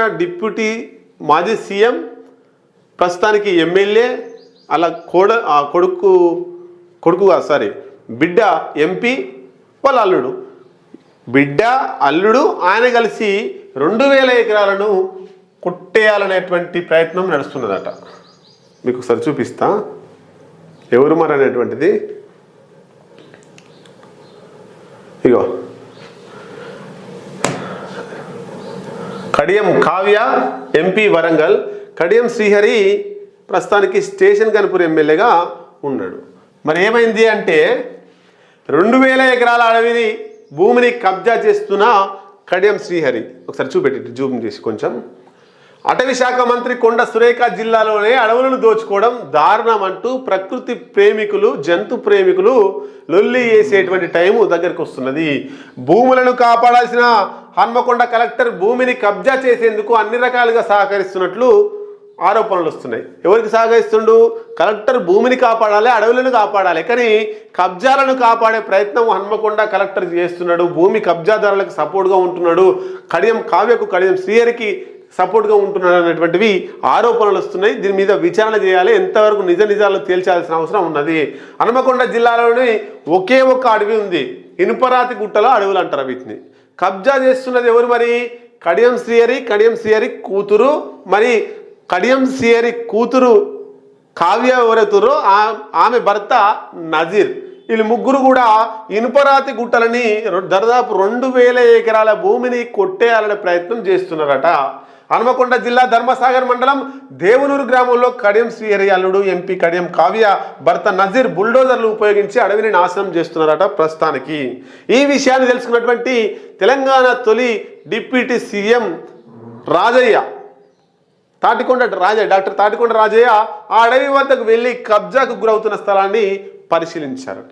Telangana deputy మాజీ CM ప్రస్తుతానికి MLA అలా కోడ ఆ కొడుకు కొడుకు కాదు సారీ బిడ్డ ఎంపీ వాళ్ళ అల్లుడు. బిడ్డ అల్లుడు ఆయన కలిసి రెండు వేల ఎకరాలను కొట్టేయాలనేటువంటి ప్రయత్నం నడుస్తున్నదట. మీకు ఒకసారి చూపిస్తా. ఎవరు మరి అనేటువంటిది? ఇగో. కడియం కావ్య ఎంపీ వరంగల్. కడియం శ్రీహరి ప్రస్తుతానికి స్టేషన్ కనుపూర్ ఎమ్మెల్యేగా ఉన్నాడు. మరి ఏమైంది అంటే రెండు వేల ఎకరాల అడవిని భూమిని కబ్జా చేస్తున్న కడియం శ్రీహరి. ఒకసారి చూపెట్టి జూమ్ చేసి కొంచెం. అటవీ శాఖ మంత్రి కొండ సురేఖ జిల్లాలోనే అడవులను దోచుకోవడం దారుణం అంటూ ప్రకృతి ప్రేమికులు జంతు ప్రేమికులు లొల్లి వేసేటువంటి టైము దగ్గరకు వస్తున్నది భూములను కాపాడాల్సిన హన్మకొండ కలెక్టర్ భూమిని కబ్జా చేసేందుకు అన్ని రకాలుగా సహకరిస్తున్నట్లు ఆరోపణలు వస్తున్నాయి. ఎవరికి సహకరిస్తుండు? కలెక్టర్ భూమిని కాపాడాలి అడవులను కాపాడాలి. కానీ కబ్జాలను కాపాడే ప్రయత్నం హన్మకొండ కలెక్టర్ చేస్తున్నాడు. భూమి కబ్జాదారులకు సపోర్ట్గా ఉంటున్నాడు. కడియం కావ్యకు కడియం శ్రీయరికి సపోర్ట్గా ఉంటున్నాడు అనేటువంటివి ఆరోపణలు వస్తున్నాయి. దీని మీద విచారణ చేయాలి. ఎంతవరకు నిజ నిజాలు తేల్చాల్సిన అవసరం ఉన్నది. హన్మకొండ జిల్లాలోని ఒకే ఒక్క అడవి ఉంది. ఇనుపరాతి గుట్టలో అడవులు అంటారు వీటిని. కబ్జా చేస్తున్నది ఎవరు మరి? కడియం శ్రీహరి కడియం శ్రీహరి కూతురు. మరి కడియం శ్రీహరి కూతురు కావ్య ఎవరైతురో ఆ- ఆమె భర్త నజీర్. వీళ్ళు ముగ్గురు కూడా ఇనుపరాతి గుట్టలని దాదాపు రెండు వేల ఎకరాల భూమిని కొట్టేయాలనే ప్రయత్నం చేస్తున్నారట. హనుమకొండ జిల్లా ధర్మసాగర్ మండలం దేవునూరు గ్రామంలో కడియం శ్రీహరి అల్లుడు ఎంపీ కడియం కావ్య భర్త నజీర్ బుల్డోజర్లు ఉపయోగించి అడవిని నాశనం చేస్తున్నారట ప్రస్తుతానికి. ఈ విషయాన్ని తెలుసుకున్నటువంటి తెలంగాణ తొలి deputy CM Rajaiah Thatikonda Rajaiah doctor Thatikonda Rajaiah ఆ అడవి వద్దకు వెళ్ళి కబ్జాకు గురవుతున్న స్థలాన్ని పరిశీలించారట.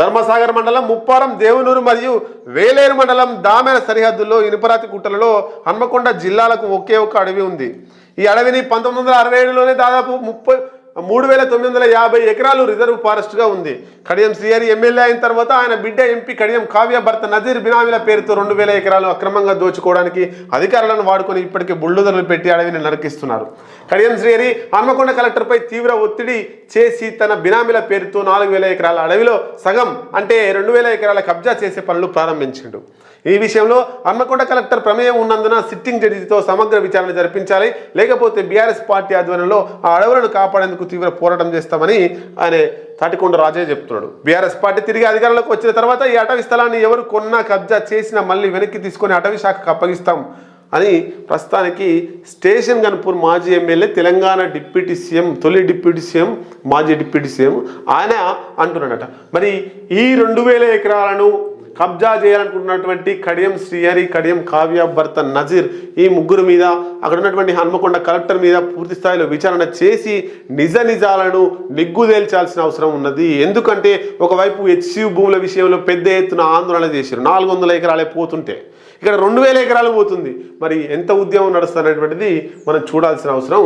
ధర్మసాగర్ మండలం ముప్పారం దేవునూరు మరియు వేలేరు మండలం దామెర సరిహద్దుల్లో ఇనుపరాతి గుట్టలలో హన్మకొండ జిల్లాలకు ఒకే ఒక అడవి ఉంది. ఈ అడవిని పంతొమ్మిది వందల అరవై ఏడులోనే దాదాపు ముప్పై మూడు వేల తొమ్మిది వందల యాభై ఎకరాలు రిజర్వ్ ఫారెస్ట్గా ఉంది. కడియం సిఆర్ ఎమ్మెల్యే అయిన తర్వాత ఆయన బిడ్డ ఎంపీ కడియం కావ్య భర్త నజీర్ బినామీల పేరుతో రెండు వేల ఎకరాలు అక్రమంగా దోచుకోవడానికి అధికారులను వాడుకొని ఇప్పటికే బుల్డోజర్లు పెట్టి అడవిని నరికిస్తున్నారు. కడియం శ్రీహరి హన్మకొండ కలెక్టర్పై తీవ్ర ఒత్తిడి చేసి తన బినామీల పేరుతో నాలుగు వేల ఎకరాల అడవిలో సగం అంటే రెండు వేల ఎకరాల కబ్జా చేసే పనులు ప్రారంభించిండు. ఈ విషయంలో హన్మకొండ కలెక్టర్ ప్రమేయం ఉన్నందున సిట్టింగ్ జడ్జితో సమగ్ర విచారణ జరిపించాలి. లేకపోతే బీఆర్ఎస్ పార్టీ ఆధ్వర్యంలో ఆ అడవులను కాపాడేందుకు తీవ్ర పోరాటం చేస్తామని ఆయన తాటికొండ రాజే చెప్తున్నాడు. బీఆర్ఎస్ పార్టీ తిరిగి అధికారంలోకి వచ్చిన తర్వాత ఈ అటవీ స్థలాన్ని ఎవరు కొన్నా కబ్జా చేసినా మళ్ళీ వెనక్కి తీసుకొని అటవీ శాఖకు అప్పగిస్తాం అని ప్రస్తుతానికి స్టేషన్ గన్పూర్ మాజీ ఎమ్మెల్యే తెలంగాణ డిప్యూటీ సీఎం తొలి డిప్యూటీ సీఎం మాజీ డిప్యూటీ సీఎం ఆయన అంటున్నాడట. మరి ఈ రెండు వేల ఎకరాలను కబ్జా చేయాలనుకుంటున్నటువంటి కడియం శ్రీహరి కడియం కావ్య భర్త నజీర్ ఈ ముగ్గురు మీద అక్కడ ఉన్నటువంటి హన్మకొండ కలెక్టర్ మీద పూర్తి స్థాయిలో విచారణ చేసి నిజ నిజాలను నిగ్గుదేల్చాల్సిన అవసరం ఉన్నది. ఎందుకంటే ఒకవైపు హెచ్సియు భూముల విషయంలో పెద్ద ఎత్తున ఆందోళన చేశారు. నాలుగు వందల ఎకరాలే పోతుంటే ఇక్కడ రెండు వేల ఎకరాలు పోతుంది. మరి ఎంత ఉద్యమం నడుస్తున్నటువంటిది మనం చూడాల్సిన అవసరం